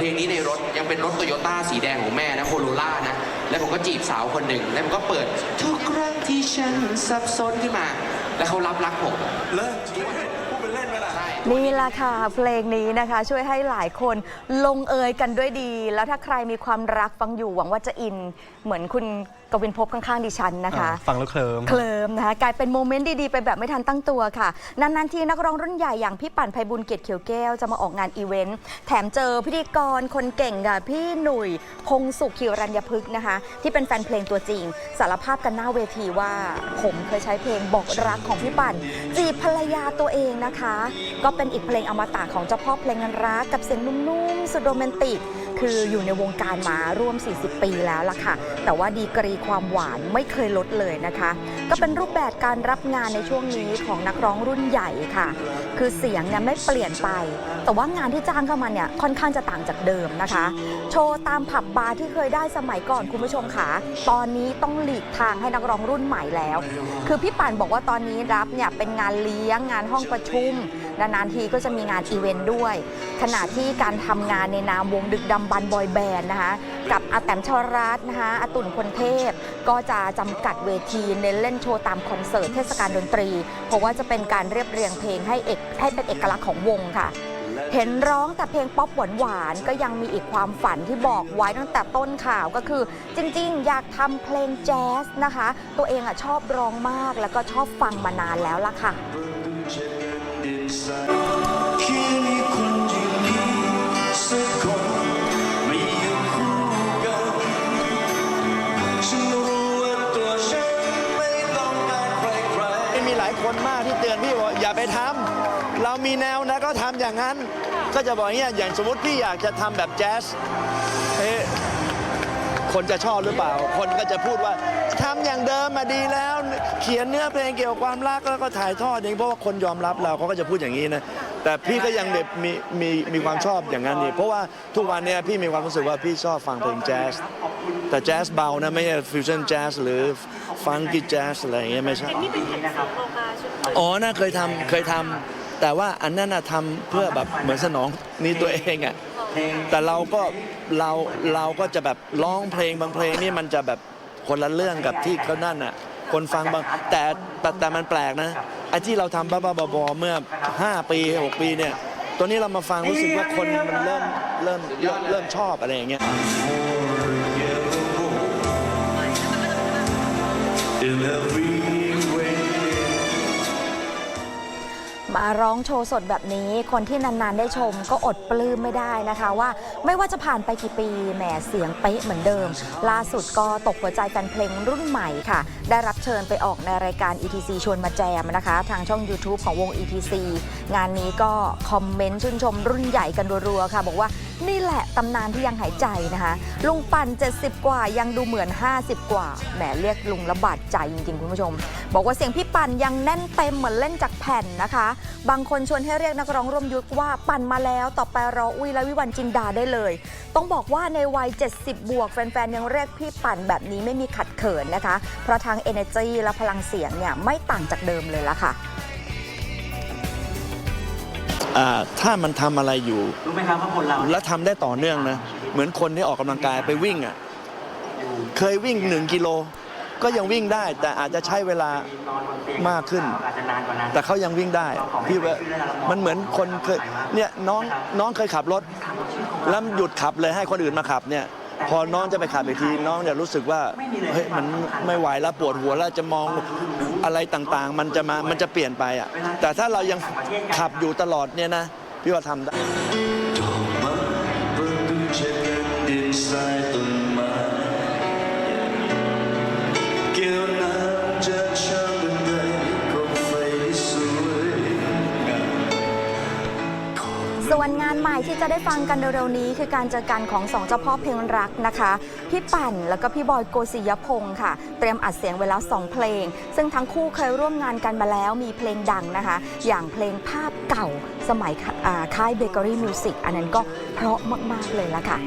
เปิดเพลงนี้ในรถยังเป็นรถโตโยต้าสีแดงของแม่นะโคโรล่านะ แล้วผมก็จีบสาวคนหนึ่ง แล้วผมก็เปิดทุกครั้งที่ฉันสับสนขึ้นมา แล้วเขารับรักผมเลิกพูดเป็นเล่นไปละใช่นี่แหละค่ะเพลงนี้นะคะ ช่วยให้หลายคนลงเอยกันด้วยดี แล้วถ้าใครมีความรักฟังอยู่หวังว่าจะอินเหมือนคุณ กวินพบข้างๆดิฉันนะคะ อ่าฟังแล้วเคลิ้มเคลิมนะคะกลายเป็นโมเมนต์ดีๆ ไปแบบไม่ทันตั้งตัวค่ะ นานๆทีนักร้องรุ่นใหญ่อย่างพี่ปั่นไพบุญเกียรติเขียวแก้วจะมาออกงานอีเวนต์ แถมเจอพิธีกรคนเก่งค่ะพี่หนุ่ยพงสุขขิวรัญญพฤกษ์นะคะ ที่เป็นแฟนเพลงตัวจริง สารภาพกันหน้าเวทีว่า ผมเคยใช้เพลงบอกรักของพี่ปั่น จีบภรรยาตัวเองนะคะ ก็เป็นอีกเพลงอมตะของเจ้าพ่อเพลงรักกับเสียงนุ่มๆสุดโรแมนติก คืออยู่ในวงการมาร่วม 40 ปีแล้วล่ะค่ะ แต่ว่าดีกรีความหวานไม่เคยลดเลยนะคะ ก็เป็นรูปแบบการรับงานในช่วงนี้ของนักร้องรุ่นใหญ่ค่ะ คือเสียงเนี่ยไม่เปลี่ยนไป แต่ว่างานที่จ้างเข้ามาเนี่ยค่อนข้างจะต่างจากเดิมนะคะ โชว์ตามผับบาร์ที่เคยได้สมัยก่อนคุณผู้ชมค่ะ ตอนนี้ต้องหลีกทางให้นักร้องรุ่นใหม่แล้ว คือพี่ป่านบอกว่าตอนนี้รับเนี่ยเป็นงานเลี้ยงงานห้องประชุมนานๆทีก็จะมีงานอีเวนต์ด้วย ขณะที่การทำงานในนามวงดึกดำบรรพ์บอยแบนด์นะคะกับอาแตมชวรัตน์นะคะอาตุ่นคนเทพ ก็จะจำกัดเวทีเน้นเล่นโชว์ตามคอนเสิร์ตเทศกาลดนตรี เพราะว่าจะเป็นการเรียบเรียงเพลงให้เอกให้เป็นเอกลักษณ์ของวงค่ะเห็นร้องแต่เพลงป๊อปหวานๆก็ยังมีอีกความฝันที่บอกไว้ตั้งแต่ต้นข่าวก็คือ จริง ๆ อยากทำเพลงแจ๊สนะคะ ตัวเองอะชอบร้องมากแล้วก็ชอบฟังมานานแล้วล่ะค่ะ นมากที่เตือนพี่ว่าอย่าไปทำเรามีแนวนะก็ทำอย่างนั้น ก็จะบอกอย่างเงี้ยอย่างสมมติพี่อยากจะทำแบบแจ๊สเอ๊ะคนจะชอบหรือเปล่า คนก็จะพูดว่าทำอย่างเดิมมาดีแล้ว เขียนเนื้อเพลงเกี่ยวกับความรักแล้วก็ถ่ายทอดอย่างนี้เพราะว่าคนยอมรับเราเขาก็จะพูดอย่างนี้นะแต่พี่ก็ยังแบบมีมีมีความชอบอย่างนั้นนี่เพราะว่าทุกวันเนี้ยพี่มีความรู้สึกว่าพี่ชอบฟังเพลงแจ๊สแต่แจ๊สเบานะไม่ใช่ฟิวชั่นแจ๊สหรือฟังกี้แจ๊สอะไรอย่างเงี้ยไม่ใช่ อ๋อน่าเคยทำเคยทำแต่ว่าอันนั้นน่ะทำเพื่อแบบเหมือนสนองนี่ตัวเองอะแต่เราก็เราเราก็จะแบบร้องเพลงบางเพลงนี่มันจะแบบคนละเรื่องกับที่เขานั่นอะ คนฟังบางแต่แต่แต่มันแปลกนะไอ้ที่เราทำบ้าๆบอๆเมื่อ 5 ปี 6 ปีเนี่ยตัวนี้เรามาฟังรู้สึกว่าคนมันเริ่มเริ่มเริ่มเริ่มชอบอะไรอย่างเงี้ย In every มาร้องโชว์สดแบบนี้ คนที่นานๆได้ชมก็อดปลื้มไม่ได้นะคะ ว่าไม่ว่าจะผ่านไปกี่ปีแหมเสียงเป๊ะเหมือนเดิม ล่าสุดก็ตกหัวใจแฟนเพลงรุ่นใหม่ค่ะ ได้รับเชิญไปออกในรายการ ETC ชวนมาแจมนะคะ ทางช่อง YouTube ของวง ETC งานนี้ก็คอมเมนต์ชื่นชมรุ่นใหญ่กันรัวๆค่ะ บอกว่า นี่แหละตำนานที่ยังหายใจนะคะ ลุงปั่น 70 กว่ายังดูเหมือน 50 กว่า แหมเรียกลุงระบาดใจจริงๆ คุณผู้ชม บอกว่าเสียงพี่ปั่นยังแน่นเต็มเหมือนเล่นจากแผ่นนะคะ บางคนชวนให้เรียกนักร้องร่วมยุคว่าปั่นมาแล้วต่อไปรออุ้ยและวิวันจินดาได้เลย ต้องบอกว่าในวัย 70 บวกแฟนๆ ยังเรียกพี่ปั่นแบบนี้ไม่มีขัดเขินนะคะ เพราะทาง energy และพลังเสียงเนี่ยไม่ต่างจากเดิมเลยละค่ะ อ่าถ้ามันทำอะไรอยู่ รู้ไหมครับว่าคนเราเนี่ยแล้วทำได้ต่อเนื่องนะ เหมือนคนที่ออกกำลังกายไปวิ่งอะเคยวิ่งหนึ่งกิโล ก็ยังวิ่งได้ แต่อาจจะใช้เวลามากขึ้น อาจจะนานกว่านั้น แต่เขายังวิ่งได้พี่ว่ามันเหมือนคนเคยเนี่ยน้องน้องเคยขับรถ แล้วหยุดขับเลยให้คนอื่นมาขับเนี่ย พอน้องจะไปขับอีกทีน้องจะรู้สึกว่าเฮ้ยมันไม่ไหวแล้วปวดหัวแล้วจะมองอะไรต่างๆ มันจะมามันจะเปลี่ยนไปอะแต่ถ้าเรายังขับอยู่ตลอดเนี่ยนะพี่ว่าทำได้ ใหม่ที่จะได้ฟังกันเร็วๆนี้ คือการเจอกันของสองเจ้าพ่อเพลงรักนะคะ พี่ปั่นแล้วก็พี่บอยโกศิยพงศ์ค่ะ เตรียมอัดเสียงไว้แล้วสองเพลง ซึ่งทั้งคู่เคยร่วมงานกันมาแล้วมีเพลงดังนะคะ อย่างเพลงภาพเก่าสมัยค่ายเบเกอรี่มิวสิกอันนั้นก็เพราะมากๆเลยละค่ะ